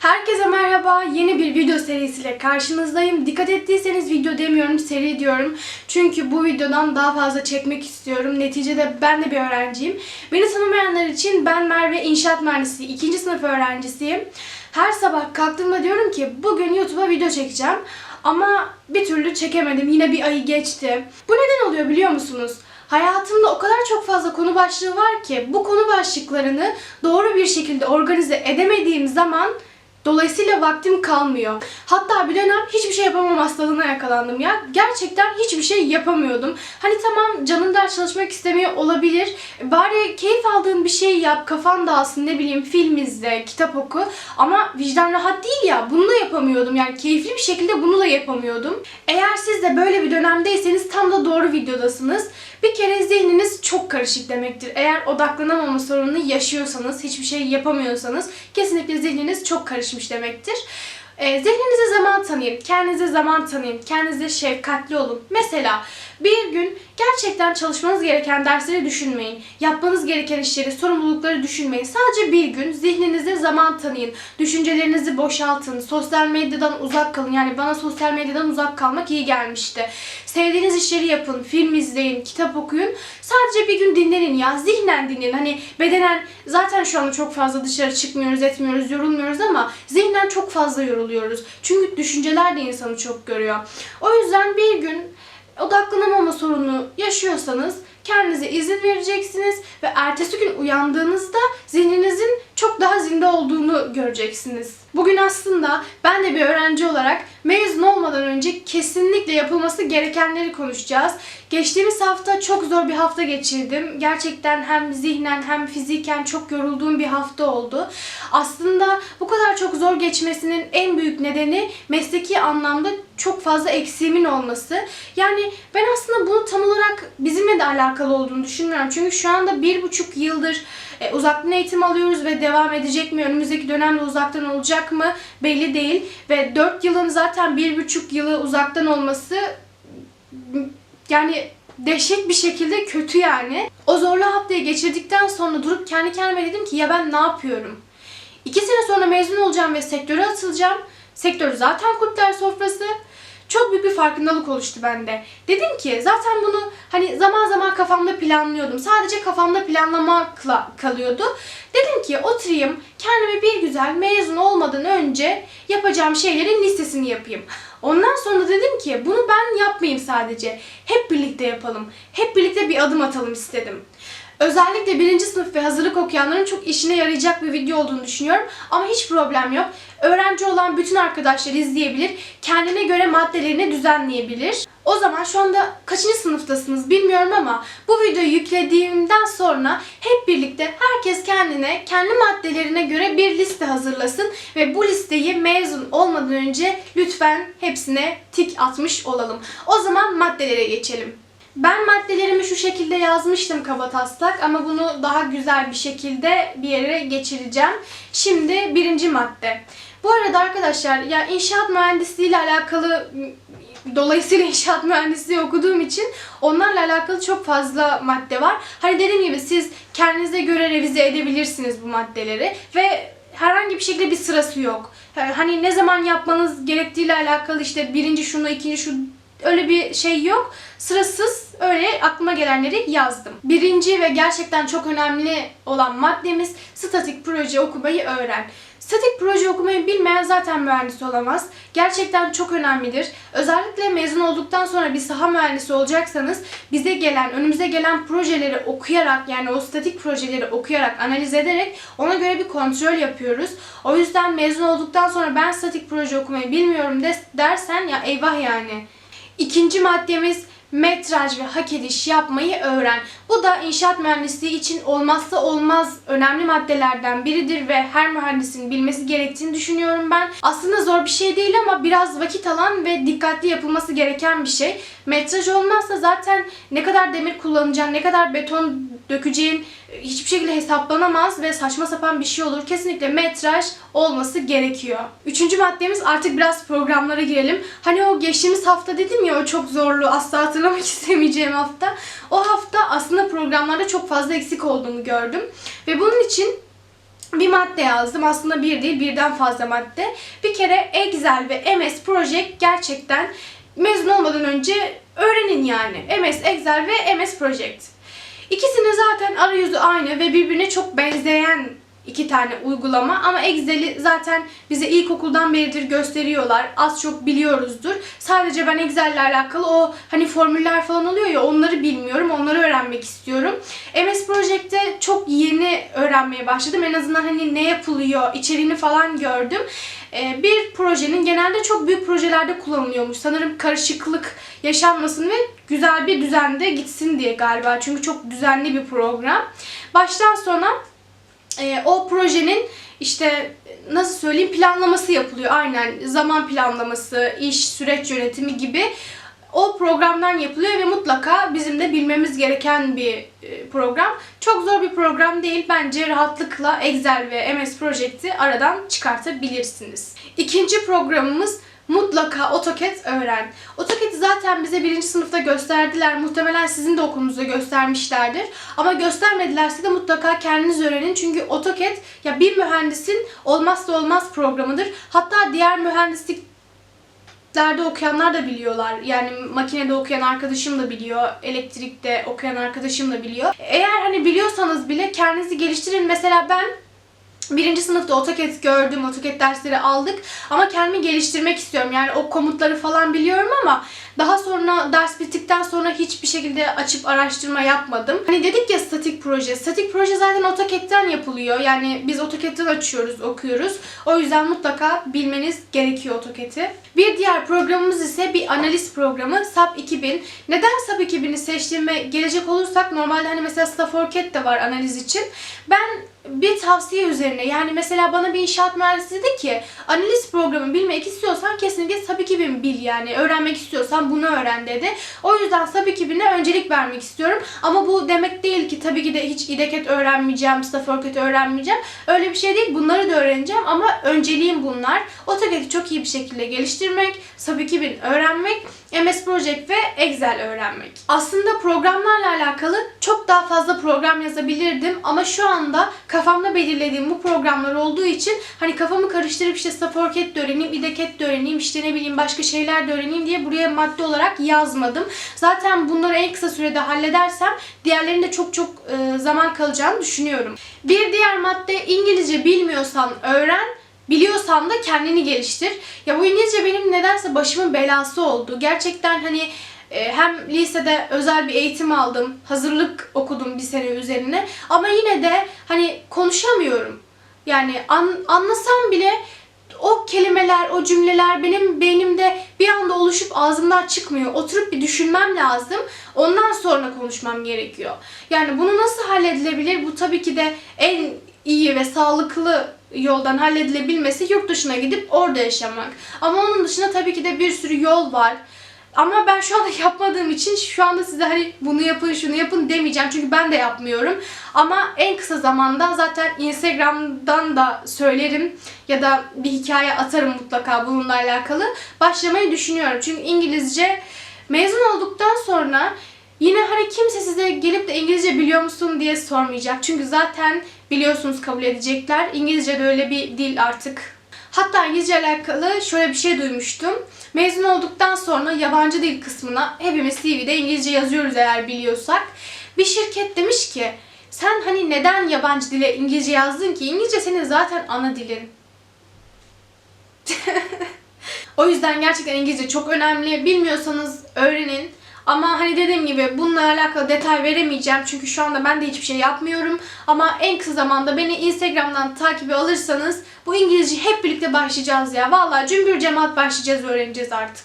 Herkese merhaba. Yeni bir video serisiyle karşınızdayım. Dikkat ettiyseniz video demiyorum, seri diyorum. Çünkü bu videodan daha fazla çekmek istiyorum. Neticede ben de bir öğrenciyim. Beni tanımayanlar için ben Merve İnşaat Mühendisi 2. sınıf öğrencisiyim. Her sabah kalktığımda diyorum ki bugün YouTube'a video çekeceğim. Ama bir türlü çekemedim. Yine bir ayı geçti. Bu neden oluyor biliyor musunuz? Hayatımda o kadar çok fazla konu başlığı var ki bu konu başlıklarını doğru bir şekilde organize edemediğim zaman Dolayısıyla vaktim kalmıyor. Hatta bir dönem hiçbir şey yapamam hastalığına yakalandım ya. Gerçekten hiçbir şey yapamıyordum. Hani tamam canın ders çalışmak istemiyor olabilir. Bari keyif aldığın bir şey yap, kafan dağılsın ne bileyim film izle, kitap oku. Ama vicdan rahat değil ya bunu da yapamıyordum. Yani keyifli bir şekilde bunu da yapamıyordum. Eğer siz de böyle bir dönemdeyseniz tam da doğru videodasınız. Bir kere zihniniz çok karışık demektir. Eğer odaklanamama sorununu yaşıyorsanız, hiçbir şey yapamıyorsanız kesinlikle zihniniz çok karışmış demektir. Ee, zihninize zaman tanıyın, kendinize zaman tanıyın, kendinize şefkatli olun. Mesela bir gün gerçekten çalışmanız gereken dersleri düşünmeyin. Yapmanız gereken işleri, sorumlulukları düşünmeyin. Sadece bir gün zihninize zaman tanıyın. Düşüncelerinizi boşaltın. Sosyal medyadan uzak kalın. Yani bana sosyal medyadan uzak kalmak iyi gelmişti. Sevdiğiniz işleri yapın. Film izleyin, kitap okuyun. Sadece bir gün dinlenin ya. Zihnen dinlenin. Hani bedenen zaten şu anda çok fazla dışarı çıkmıyoruz, etmiyoruz, yorulmuyoruz ama zihnen çok fazla yoruluyoruz. Çünkü düşünceler de insanı çok görüyor. O yüzden bir gün odaklanamama sorunu yaşıyorsanız kendinize izin vereceksiniz ve ertesi gün uyandığınızda zihninizin çok daha zinde olduğunu göreceksiniz. Bugün aslında ben de bir öğrenci olarak mezun olmadan önce kesinlikle yapılması gerekenleri konuşacağız. Geçtiğimiz hafta çok zor bir hafta geçirdim. Gerçekten hem zihnen hem fiziken çok yorulduğum bir hafta oldu. Aslında bu kadar çok zor geçmesinin en büyük nedeni mesleki anlamda çok fazla eksiğimin olması. Yani ben aslında bunu tam olarak bizimle de alakalı olduğunu düşünmüyorum. Çünkü şu anda bir buçuk yıldır e, uzaktan eğitim alıyoruz ve devam edecek mi? Önümüzdeki dönemde uzaktan olacak mı? Belli değil. Ve 4 yılın zaten bir buçuk yılı uzaktan olması yani dehşet bir şekilde kötü yani. O zorlu haftayı geçirdikten sonra durup kendi kendime dedim ki ya ben ne yapıyorum? İki sene sonra mezun olacağım ve sektöre atılacağım. Sektör zaten kurtlar sofrası. Çok büyük bir farkındalık oluştu bende. Dedim ki zaten bunu hani zaman zaman kafamda planlıyordum. Sadece kafamda planlamakla kalıyordu. Dedim ki oturayım kendime bir güzel mezun olmadan önce yapacağım şeylerin listesini yapayım. Ondan sonra dedim ki bunu ben yapmayayım sadece. Hep birlikte yapalım. Hep birlikte bir adım atalım istedim. Özellikle birinci sınıf ve hazırlık okuyanların çok işine yarayacak bir video olduğunu düşünüyorum. Ama hiç problem yok. Öğrenci olan bütün arkadaşlar izleyebilir. Kendine göre maddelerini düzenleyebilir. O zaman şu anda kaçıncı sınıftasınız bilmiyorum ama bu videoyu yüklediğimden sonra hep birlikte herkes kendine, kendi maddelerine göre bir liste hazırlasın ve bu listeyi mezun olmadan önce lütfen hepsine tik atmış olalım. O zaman maddelere geçelim. Ben maddelerimi şu şekilde yazmıştım kaba taslak ama bunu daha güzel bir şekilde bir yere geçireceğim. Şimdi birinci madde. Bu arada arkadaşlar ya inşaat mühendisliği ile alakalı dolayısıyla inşaat mühendisliği okuduğum için onlarla alakalı çok fazla madde var. Hani dediğim gibi siz kendinize göre revize edebilirsiniz bu maddeleri ve herhangi bir şekilde bir sırası yok. Hani ne zaman yapmanız gerektiğiyle alakalı işte birinci şunu, ikinci şu öyle bir şey yok. Sırasız öyle aklıma gelenleri yazdım. Birinci ve gerçekten çok önemli olan maddemiz statik proje okumayı öğren. Statik proje okumayı bilmeyen zaten mühendis olamaz. Gerçekten çok önemlidir. Özellikle mezun olduktan sonra bir saha mühendisi olacaksanız bize gelen, önümüze gelen projeleri okuyarak yani o statik projeleri okuyarak, analiz ederek ona göre bir kontrol yapıyoruz. O yüzden mezun olduktan sonra ben statik proje okumayı bilmiyorum dersen ya eyvah yani. İkinci maddemiz metraj ve hak ediş yapmayı öğren. Bu da inşaat mühendisliği için olmazsa olmaz önemli maddelerden biridir ve her mühendisin bilmesi gerektiğini düşünüyorum ben. Aslında zor bir şey değil ama biraz vakit alan ve dikkatli yapılması gereken bir şey. Metraj olmazsa zaten ne kadar demir kullanacağın, ne kadar beton dökeceğin hiçbir şekilde hesaplanamaz ve saçma sapan bir şey olur. Kesinlikle metraj olması gerekiyor. Üçüncü maddemiz artık biraz programlara girelim. Hani o geçtiğimiz hafta dedim ya o çok zorlu asla hatırlamak istemeyeceğim hafta. O hafta aslında programlarda çok fazla eksik olduğunu gördüm. Ve bunun için bir madde yazdım. Aslında bir değil birden fazla madde. Bir kere Excel ve MS Project gerçekten mezun olmadan önce öğrenin yani. MS Excel ve MS Project. İkisinin zaten arayüzü aynı ve birbirine çok benzeyen iki tane uygulama ama Excel'i zaten bize ilkokuldan beridir gösteriyorlar. Az çok biliyoruzdur. Sadece ben Excel ile alakalı o hani formüller falan oluyor ya onları bilmiyorum. Onları öğrenmek istiyorum. MS Project'te çok yeni öğrenmeye başladım. En azından hani ne yapılıyor, içeriğini falan gördüm. Ee, bir projenin genelde çok büyük projelerde kullanılıyormuş. Sanırım karışıklık yaşanmasın ve güzel bir düzende gitsin diye galiba. Çünkü çok düzenli bir program. Baştan sona e, o projenin işte nasıl söyleyeyim planlaması yapılıyor. Aynen zaman planlaması, iş, süreç yönetimi gibi o programdan yapılıyor ve mutlaka bizim de bilmemiz gereken bir e, program. Çok zor bir program değil. Bence rahatlıkla Excel ve MS Project'i aradan çıkartabilirsiniz. İkinci programımız mutlaka AutoCAD öğren. AutoCAD'i zaten bize birinci sınıfta gösterdiler. Muhtemelen sizin de okulunuzda göstermişlerdir. Ama göstermedilerse de mutlaka kendiniz öğrenin. Çünkü AutoCAD ya bir mühendisin olmazsa olmaz programıdır. Hatta diğer mühendislik Lerde okuyanlar da biliyorlar. Yani makinede okuyan arkadaşım da biliyor. Elektrikte okuyan arkadaşım da biliyor. Eğer hani biliyorsanız bile kendinizi geliştirin. Mesela ben Birinci sınıfta AutoCAD gördüm, AutoCAD dersleri aldık ama kendimi geliştirmek istiyorum. Yani o komutları falan biliyorum ama daha sonra ders bittikten sonra hiçbir şekilde açıp araştırma yapmadım. Hani dedik ya statik proje. Statik proje zaten AutoCAD'den yapılıyor. Yani biz AutoCAD'den açıyoruz, okuyoruz. O yüzden mutlaka bilmeniz gerekiyor AutoCAD'i. Bir diğer programımız ise bir analiz programı SAP 2000. Neden SAP 2000'i seçtiğime gelecek olursak normalde hani mesela Staff CAD de var analiz için. Ben bir tavsiye üzerine yani mesela bana bir inşaat mühendisi dedi ki analiz programı bilmek istiyorsan kesinlikle SAP 2000 bil yani öğrenmek istiyorsan bunu öğren dedi. O yüzden SAP 2000'e öncelik vermek istiyorum. Ama bu demek değil ki tabii ki de hiç IDECAD öğrenmeyeceğim, Staff öğrenmeyeceğim. Öyle bir şey değil. Bunları da öğreneceğim ama önceliğim bunlar. AutoCAD'i çok iyi bir şekilde geliştirmek, SAP 2000 öğrenmek, MS Project ve Excel öğrenmek. Aslında programlarla alakalı çok daha fazla program yazabilirdim ama şu anda kafamda belirlediğim bu programlar olduğu için hani kafamı karıştırıp işte Staforcat de öğreneyim, IDECAD de öğreneyim, işte ne bileyim başka şeyler de öğreneyim diye buraya madde olarak yazmadım. Zaten bunları en kısa sürede halledersem diğerlerinde çok çok e, zaman kalacağını düşünüyorum. Bir diğer madde İngilizce bilmiyorsan öğren, Biliyorsan da kendini geliştir. Ya bu İngilizce benim nedense başımın belası oldu. Gerçekten hani e, hem lisede özel bir eğitim aldım. Hazırlık okudum bir sene üzerine. Ama yine de hani konuşamıyorum. Yani an, anlasam bile o kelimeler, o cümleler benim beynimde bir anda oluşup ağzımdan çıkmıyor. Oturup bir düşünmem lazım. Ondan sonra konuşmam gerekiyor. Yani bunu nasıl halledilebilir? Bu tabii ki de en iyi ve sağlıklı yoldan halledilebilmesi yurt dışına gidip orada yaşamak. Ama onun dışında tabii ki de bir sürü yol var. Ama ben şu anda yapmadığım için şu anda size hani bunu yapın şunu yapın demeyeceğim. Çünkü ben de yapmıyorum. Ama en kısa zamanda zaten Instagram'dan da söylerim ya da bir hikaye atarım mutlaka bununla alakalı. Başlamayı düşünüyorum. Çünkü İngilizce mezun olduktan sonra Yine hani kimse size gelip de İngilizce biliyor musun diye sormayacak. Çünkü zaten biliyorsunuz kabul edecekler. İngilizce de öyle bir dil artık. Hatta İngilizce alakalı şöyle bir şey duymuştum. Mezun olduktan sonra yabancı dil kısmına hepimiz CV'de İngilizce yazıyoruz eğer biliyorsak. Bir şirket demiş ki sen hani neden yabancı dile İngilizce yazdın ki? İngilizce senin zaten ana dilin. o yüzden gerçekten İngilizce çok önemli. Bilmiyorsanız öğrenin. Ama hani dediğim gibi bununla alakalı detay veremeyeceğim. Çünkü şu anda ben de hiçbir şey yapmıyorum. Ama en kısa zamanda beni Instagram'dan takibi alırsanız bu İngilizce hep birlikte başlayacağız ya. Vallahi cümbür cemaat başlayacağız, öğreneceğiz artık.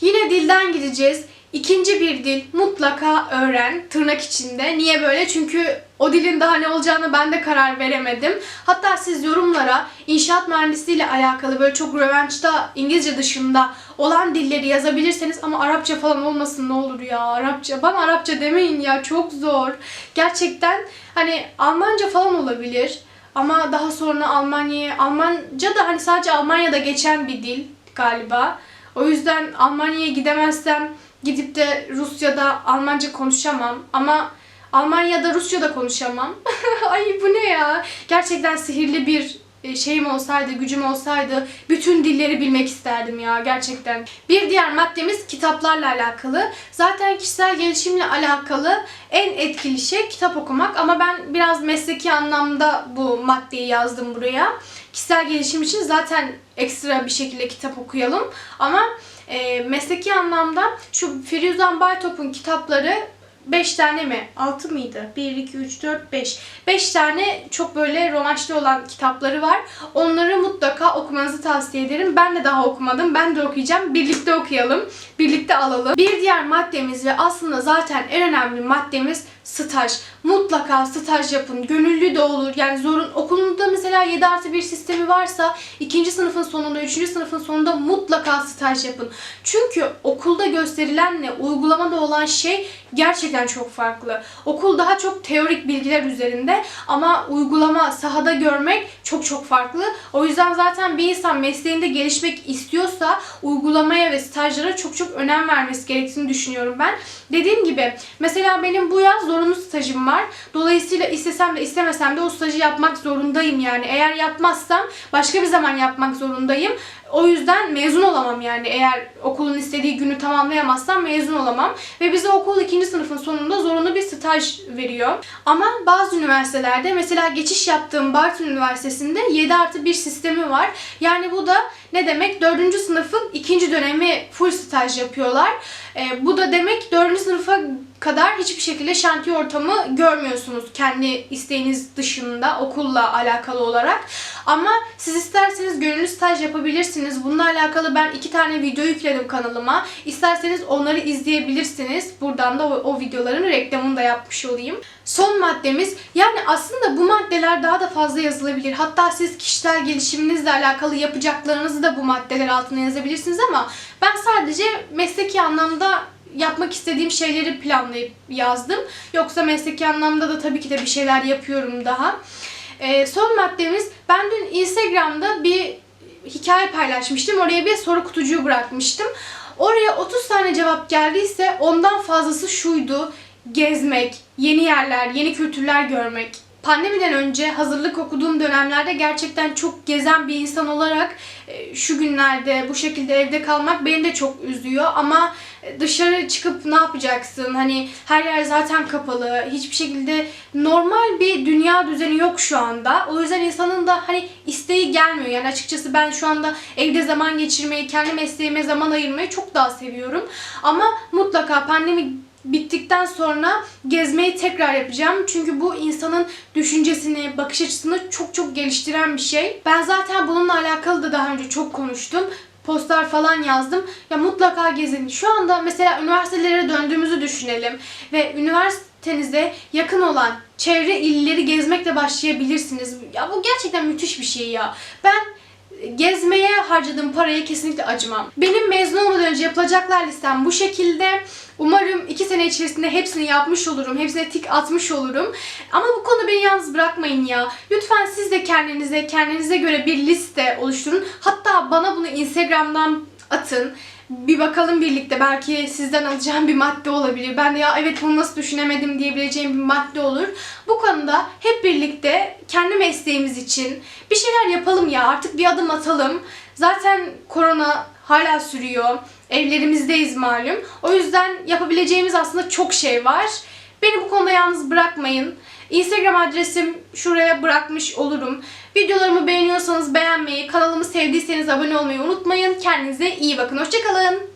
Yine dilden gideceğiz. İkinci bir dil mutlaka öğren tırnak içinde. Niye böyle? Çünkü o dilin daha ne olacağını ben de karar veremedim. Hatta siz yorumlara inşaat mühendisliği ile alakalı böyle çok rövançta İngilizce dışında olan dilleri yazabilirseniz ama Arapça falan olmasın ne olur ya. Arapça. Bana Arapça demeyin ya çok zor. Gerçekten hani Almanca falan olabilir. Ama daha sonra Almanya, Almanca da hani sadece Almanya'da geçen bir dil galiba. O yüzden Almanya'ya gidemezsem gidip de Rusya'da Almanca konuşamam ama Almanya'da Rusça'da konuşamam. Ay bu ne ya? Gerçekten sihirli bir e, şeyim olsaydı, gücüm olsaydı bütün dilleri bilmek isterdim ya gerçekten. Bir diğer maddemiz kitaplarla alakalı. Zaten kişisel gelişimle alakalı en etkili şey kitap okumak ama ben biraz mesleki anlamda bu maddeyi yazdım buraya. Kişisel gelişim için zaten ekstra bir şekilde kitap okuyalım ama e, mesleki anlamda şu Firuzan Baytop'un kitapları 5 tane mi? 6 mıydı? 1, 2, 3, 4, 5. 5 tane çok böyle romançlı olan kitapları var. Onları mutlaka okumanızı tavsiye ederim. Ben de daha okumadım. Ben de okuyacağım. Birlikte okuyalım. Birlikte alalım. Bir diğer maddemiz ve aslında zaten en önemli maddemiz staj. Mutlaka staj yapın. Gönüllü de olur. Yani zorun okulunda mesela 7 artı 1 sistemi varsa ikinci sınıfın sonunda, üçüncü sınıfın sonunda mutlaka staj yapın. Çünkü okulda gösterilenle uygulamada olan şey gerçekten çok farklı. Okul daha çok teorik bilgiler üzerinde ama uygulama sahada görmek çok çok farklı. O yüzden zaten bir insan mesleğinde gelişmek istiyorsa uygulamaya ve stajlara çok çok önem vermesi gerektiğini düşünüyorum ben. Dediğim gibi mesela benim bu yaz zorunlu stajım var. Dolayısıyla istesem de istemesem de o stajı yapmak zorundayım yani. Eğer yapmazsam başka bir zaman yapmak zorundayım. O yüzden mezun olamam yani. Eğer okulun istediği günü tamamlayamazsam mezun olamam. Ve bize okul ikinci sınıfın sonunda zorunlu bir staj veriyor. Ama bazı üniversitelerde mesela geçiş yaptığım Bartın Üniversitesi'nde 7 artı 1 sistemi var. Yani bu da ne demek? 4. sınıfın ikinci dönemi full staj yapıyorlar. E, bu da demek 4. sınıfa kadar hiçbir şekilde şantiye ortamı görmüyorsunuz kendi isteğiniz dışında okulla alakalı olarak. Ama siz isterseniz gönüllü staj yapabilirsiniz. Bununla alakalı ben iki tane video yükledim kanalıma. İsterseniz onları izleyebilirsiniz. Buradan da o, o videoların reklamını da yapmış olayım. Son maddemiz yani aslında bu maddeler daha da fazla yazılabilir. Hatta siz kişisel gelişiminizle alakalı yapacaklarınızı da bu maddeler altına yazabilirsiniz ama ben sadece mesleki anlamda yapmak istediğim şeyleri planlayıp yazdım. Yoksa mesleki anlamda da tabii ki de bir şeyler yapıyorum daha. Ee, son maddemiz ben dün Instagram'da bir hikaye paylaşmıştım. Oraya bir soru kutucuğu bırakmıştım. Oraya 30 tane cevap geldiyse ondan fazlası şuydu. Gezmek, yeni yerler, yeni kültürler görmek. Pandemiden önce hazırlık okuduğum dönemlerde gerçekten çok gezen bir insan olarak e, şu günlerde bu şekilde evde kalmak beni de çok üzüyor ama dışarı çıkıp ne yapacaksın? Hani her yer zaten kapalı. Hiçbir şekilde normal bir dünya düzeni yok şu anda. O yüzden insanın da hani isteği gelmiyor. Yani açıkçası ben şu anda evde zaman geçirmeyi, kendi mesleğime zaman ayırmayı çok daha seviyorum. Ama mutlaka pandemi bittikten sonra gezmeyi tekrar yapacağım. Çünkü bu insanın düşüncesini, bakış açısını çok çok geliştiren bir şey. Ben zaten bununla alakalı da daha önce çok konuştum. Postlar falan yazdım. Ya mutlaka gezin. Şu anda mesela üniversitelere döndüğümüzü düşünelim. Ve üniversitenize yakın olan çevre illeri gezmekle başlayabilirsiniz. Ya bu gerçekten müthiş bir şey ya. Ben gezmeye harcadığım parayı kesinlikle acımam. Benim mezun olmadan önce yapılacaklar listem bu şekilde. Umarım iki sene içerisinde hepsini yapmış olurum. Hepsine tik atmış olurum. Ama bu konuda beni yalnız bırakmayın ya. Lütfen siz de kendinize, kendinize göre bir liste oluşturun. Hatta bana bunu Instagram'dan atın. Bir bakalım birlikte. Belki sizden alacağım bir madde olabilir. Ben de ya evet bunu nasıl düşünemedim diyebileceğim bir madde olur. Bu konuda hep birlikte kendi mesleğimiz için bir şeyler yapalım ya. Artık bir adım atalım. Zaten korona hala sürüyor. Evlerimizdeyiz malum. O yüzden yapabileceğimiz aslında çok şey var. Beni bu konuda yalnız bırakmayın. Instagram adresim şuraya bırakmış olurum. Videolarımı beğeniyorsanız beğenmeyi, kanalımı sevdiyseniz abone olmayı unutmayın. Kendinize iyi bakın. Hoşçakalın.